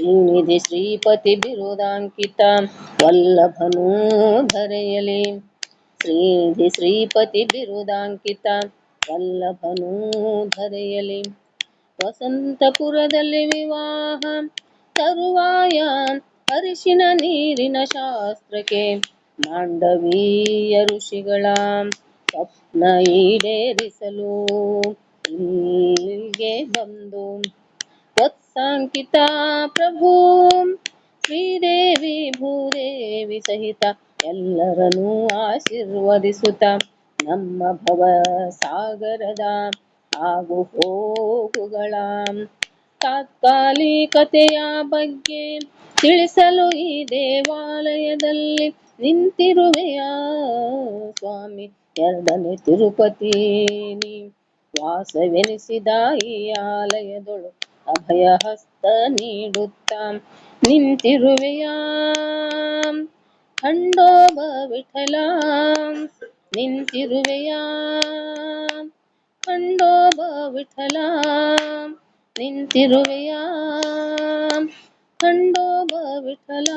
ಶ್ರೀನಿಧಿ ಶ್ರೀಪತಿ ಬಿರುದಾಂಕಿತ ವಲ್ಲಭನು ಧರೆಯಲಿ. ಶ್ರೀನಿಧಿ ಶ್ರೀಪತಿ ಬಿರುದಾಂಕಿತ ವಲ್ಲಭನೂ ಧರೆಯಲಿ. ವಸಂತಪುರದಲ್ಲಿ ವಿವಾಹ, ತರುವಾಯ ಅರಿಶಿನ ನೀರಿನ ಶಾಸ್ತ್ರಕ್ಕೆ ಮಾಂಡವೀಯ ಋಷಿಗಳ ಸ್ವಪ್ನ ಈಡೇರಿಸಲು ಇಲ್ಲಿಗೆ ಬಂದು ವತ್ಸಾಂಕಿತ ಪ್ರಭು, ಶ್ರೀದೇವಿ ಭೂದೇವಿ ಸಹಿತ ಎಲ್ಲರನ್ನೂ ಆಶೀರ್ವದಿಸುತ್ತ ನಮ್ಮ ಭವ ಸಾಗರದ ಆಗು ಹೋಗುಗಳ ತಾತ್ಕಾಲಿಕತೆಯ ಬಗ್ಗೆ ತಿಳಿಸಲು ಈ ದೇವಾಲಯದಲ್ಲಿ ನಿಂತಿರುವೆಯ ಸ್ವಾಮಿ? ಎರಡನೇ ತಿರುಪತಿ ವಾಸವೆನಿಸಿದ ಈ ಆಲಯದೊಳು ಅಭಯ ಹಸ್ತ ನೀಡುತ್ತ ನಿಂತಿರುವೆಯ ಖಂಡೋಬ ವಿಠಲ ನಿಂತಿರುವೆಯ ಖಂಡೋಬ ವಿಠಲ ನಿಂತಿರುವೆಯ ಖಂಡೋಬ ವಿಠಲ